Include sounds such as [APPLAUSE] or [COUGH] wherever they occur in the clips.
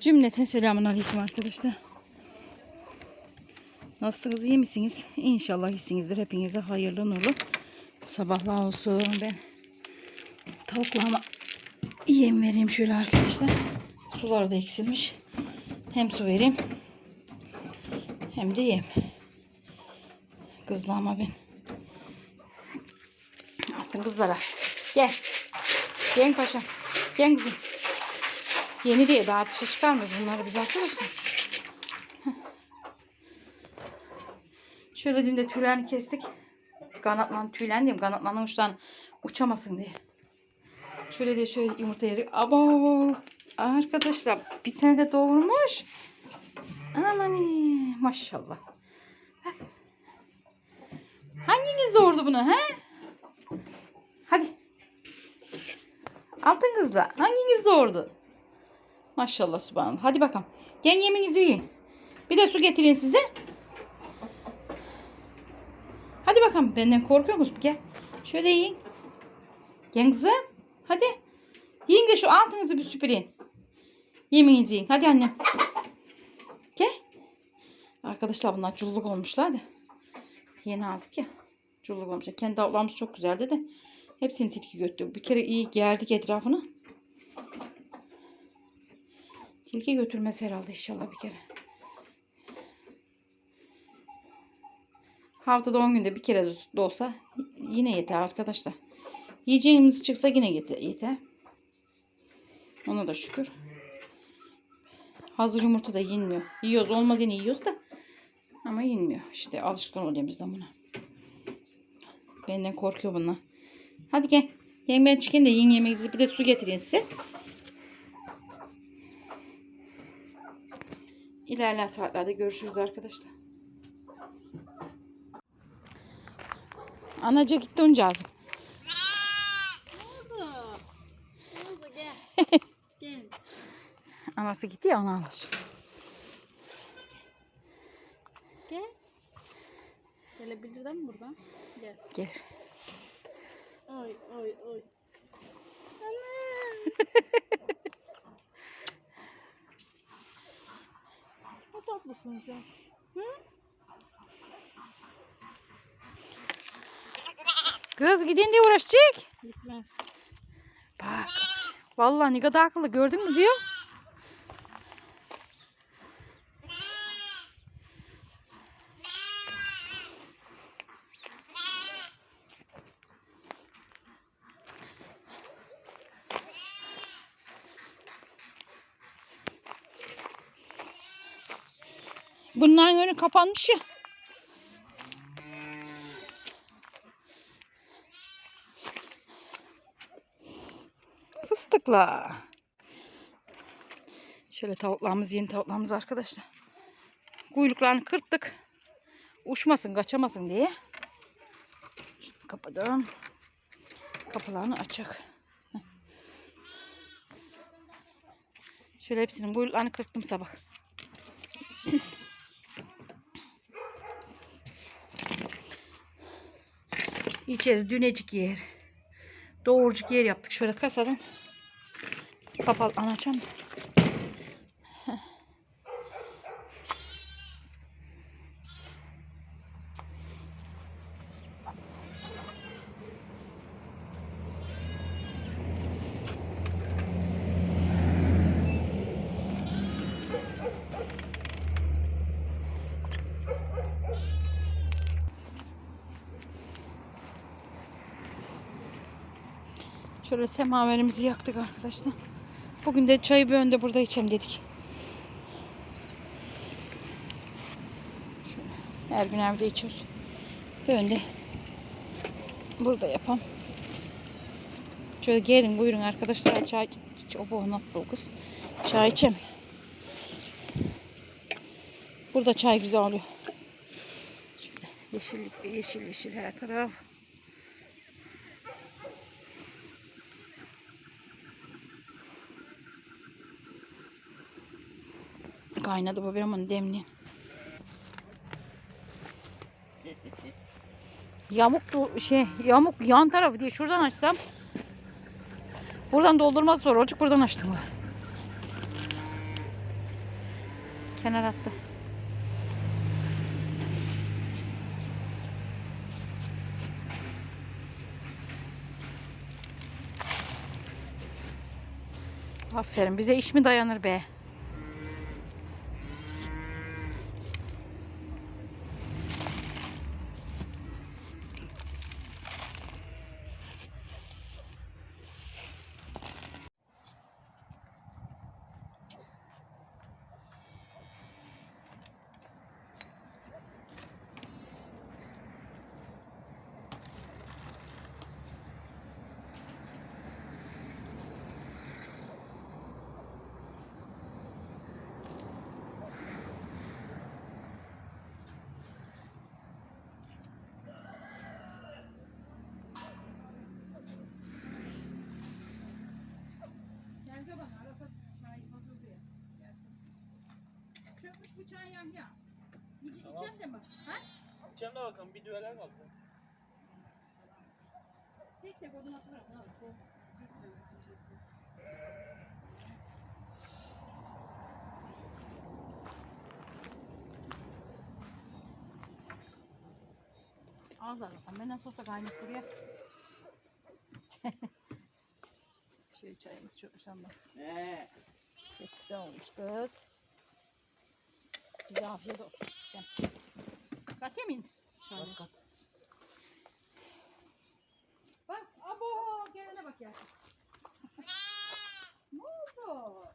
Cümleten selamun aleyküm arkadaşlar. Nasılsınız iyi misiniz? İnşallah iyisinizdir. Hepinize hayırlı nurlu sabahlar olsun. Ben tavuklarıma yem vereyim şöyle arkadaşlar. Sular da eksilmiş. Hem su vereyim hem de yem. Kızlarıma ben. Attım kızlara. Gel. Gel paşam. Gel kızım. Yeni diye daha dışa çıkarmıyoruz bunları biz arkadaşlar. Şöyle dün de tüylerini kestik. Kanatlan tüylen diyeyim. Kanatlanın uçtan uçamasın diye. Şöyle de şöyle yumurta yeri. Abo. Arkadaşlar bir tane de doğurmuş. Aman. Maşallah. Bak. Hanginiz doğurdu bunu he? Hadi. Altın kızlar. Hanginiz doğurdu? Maşallah subhanallah. Hadi bakalım. Gel yemeğinizi yiyin. Bir de su getireyim size. Hadi bakalım. Benden korkuyor musun? Gel. Şöyle yiyin. Gel kızım. Hadi. Yiyin de şu altınızı bir süpürün. Yemeğinizi yiyin. Hadi annem. Gel. Arkadaşlar bunlar culluk olmuşlar da. Yeni aldık ya. Culluk olmuşlar. Kendi ablamız çok güzeldi de. Hepsini tilki götürdü. Bir kere iyi gerdik etrafını. Tilki götürmez herhalde inşallah bir kere. Haftada 10 günde bir kere de olsa yine yeter arkadaşlar. Yiyeceğimiz çıksa yine yeter. Ona da şükür. Hazır yumurta da yenmiyor. Yiyoruz olmadığını yiyoruz da. Ama yenmiyor. İşte alışkan oluyor biz de buna. Benden korkuyor bunlar. Hadi gel. Yemeğe çıkın da yiyin yemeğinizi. Bir de su getireyim size. İlerleyen saatlerde görüşürüz arkadaşlar. Anaca gitti oncağızım. Ne [LAUGHS] oldu? Gel. Gel. Anası gitti ya onu alır. Gel. Gelebilir mi buradan? Gel. Gel. Ne tatlısın sen. Kız gidin diye uğraşacak. Gitmez. Bak. Vallahi ne kadar akıllı gördün mü diyor. Bunların önü kapanmış ya. Fıstıkla. Şöyle tavuklarımız yeni tavuklarımız arkadaşlar. Kuyruklarını kırptık. Uçmasın kaçamasın diye. Şunu kapadım. Kapılarını açık. Şöyle hepsinin kuyruklarını kırptım sabah. İçeri dünecik yer. Doğurcuk yer yaptık. Şöyle kasadan kapalı anacağım. Şöyle semaverimizi yaktık arkadaşlar. Bugün de çayı bir önde burada içelim dedik. Şöyle her gün evde içiyoruz. Bir önde burada yapalım. Şöyle gelin buyurun arkadaşlar çay o bu not bu kız. Çay içelim. Burada çay güzel oluyor. Şöyle yeşillik yeşil yeşil her taraf. Kaynadı bu benim demli. Yamuk du- şey yamuk yan tarafı diye şuradan açsam buradan doldurmaz zor olacak buradan açtım. Kenar attı. Aferin bize iş mi dayanır be? Çökmüş bıçağı Yahya. İçe, Tamam. içem de mi? Ha? İçeride bakalım bir düveler kaldı. Tek tek odun atıver. Al, Az arasam. Ben nasıl olsa kaynayıp duruyor. [LAUGHS] Şöyle çayımız çökmüş ama. He. Çok güzel olmuş kız. Bize afiyet olsun. Katya mı indi? Şöyle. Bak abo gelene bak ya. ne oldu?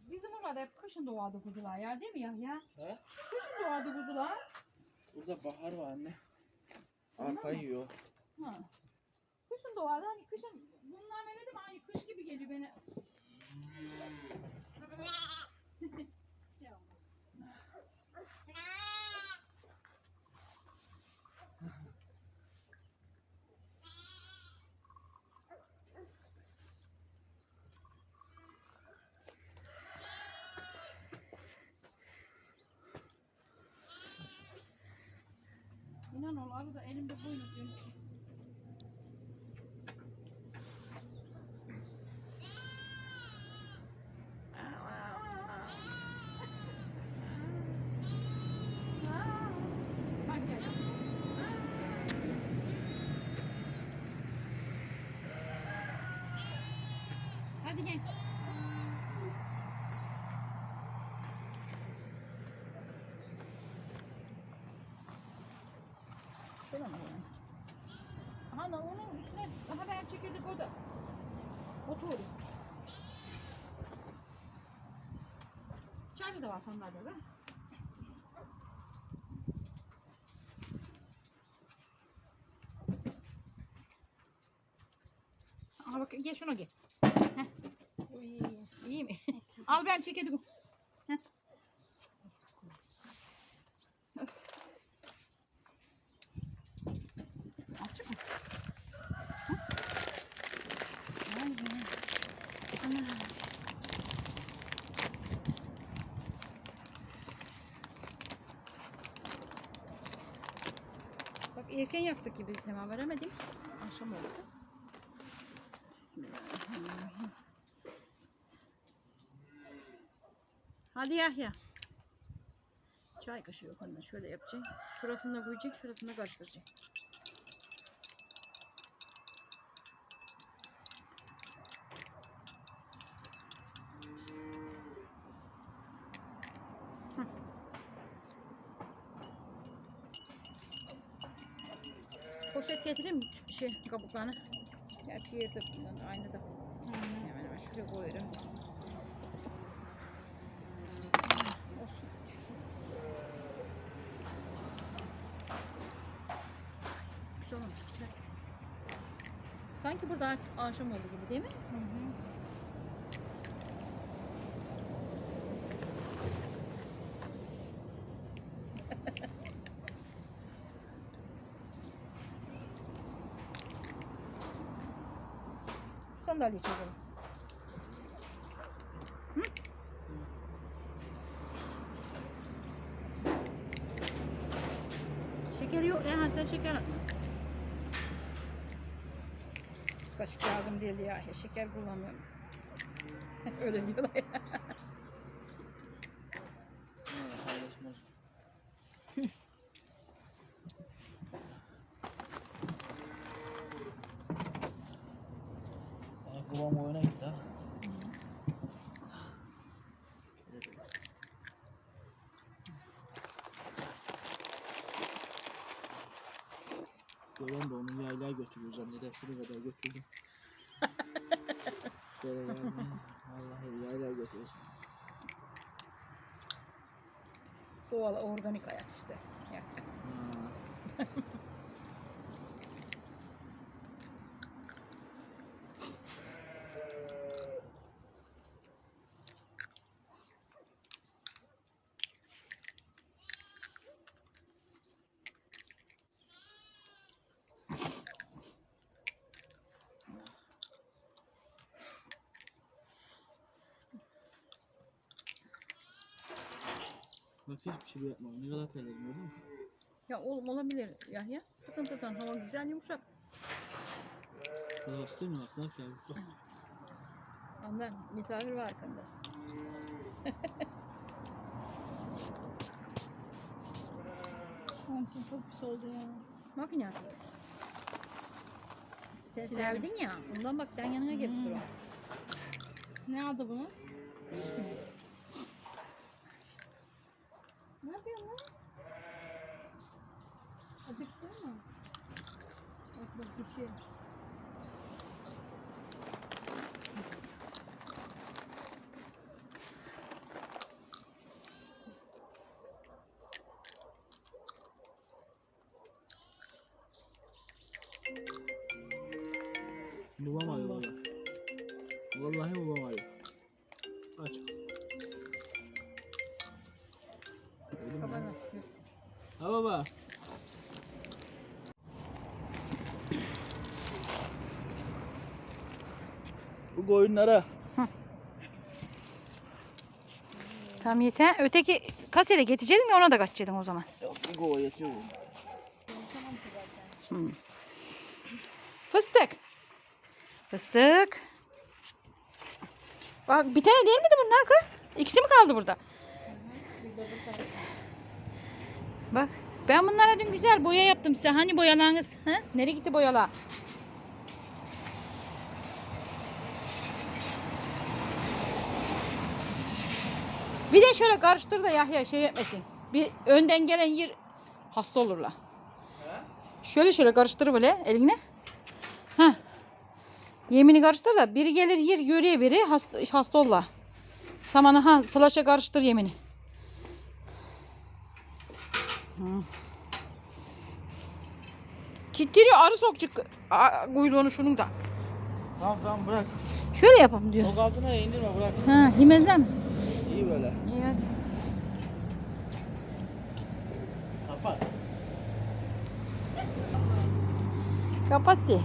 Bizim orada hep kışın doğardı kuzular ya değil mi ya? ya? He? Kışın doğardı kuzular. Burada bahar var anne. Arpa yiyor. Ha. Kışın doğardı hani kışın bunlar değil mi? Ay kış gibi geliyor bana. [LAUGHS] arada elimde gel. Hadi gel. Şöyle mi alayım? Ana onun üstüne daha ben çekildik o da. Otur. Da var sandalyede. Aha bak gel şuna gel. Heh. İyi mi? Al ben çekedim. Heh. Açık mı? Heh. Vay be. Ana. Bak erken yaktık gibi biz hemen veremedik. Akşam oldu. Bismillahirrahmanirrahim. Hadi Yahya. Çay kaşığı yok ondan. Şöyle yapacağım. Şurasını da koyacak, şurasını da karıştıracak. Getireyim mi? Şey, kabuklarını. Gerçi yırtık bundan aynı da. Hemen hemen şuraya koyuyorum. Güzel olmuş. Sanki burada akşam oldu gibi değil mi? Şu çekelim. Hı? Şeker yok. Ya sen şeker atma. Kaşık lazım değil ya. Şeker kullanmıyorum. [LAUGHS] Öyle diyorlar ya. Şuraya kadar götürdüm. Şöyle yani. Vallahi yaylar götürüyorsun. Doğal organik ayak işte. Ya. Ha. Bak hiçbir şey yapma. Ne kadar terledim gördün mü? Ya oğlum olabilir Yahya. Sıkıntıdan hava güzel yumuşak. Kadar istemiyor aslında. Ne yapayım? Anlar misafir var arkanda. [LAUGHS] Montum çok pis oldu ya. Bakın ya. Sen sevdin ya. Ondan bak sen yanına gelip Hmm. dur. o. Ne adı bunun? Ne düşüyor. Valla. Vallahi babam Bu koyunlara. Tamam yeter. Öteki kasere getirecektim ya ona da kaçacaktım o zaman. Yok bir kova yetiyor. Fıstık. Fıstık. Bak bir tane değil miydi bunlar kız? İkisi mi kaldı burada? Bak ben bunlara dün güzel boya yaptım size. Hani boyalarınız? Ha? Nereye gitti boyalar? Bir de şöyle karıştır da Yahya şey etmesin. Bir önden gelen yer hasta olurlar. Şöyle şöyle karıştır böyle eline. Ha. Yemini karıştır da biri gelir yer görüyor biri hasta, hasta olurlar. Samanı ha sılaşa karıştır yemini. Hı. Titriyor arı sokacak kuyruğunu şunun da. Tamam tamam bırak. Şöyle yapalım diyor. Çok altına indirme bırak. Ha yemezler mi? İyi böyle. İyi hadi. Kapat. Kapat diye.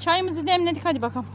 Çayımızı demledik hadi bakalım.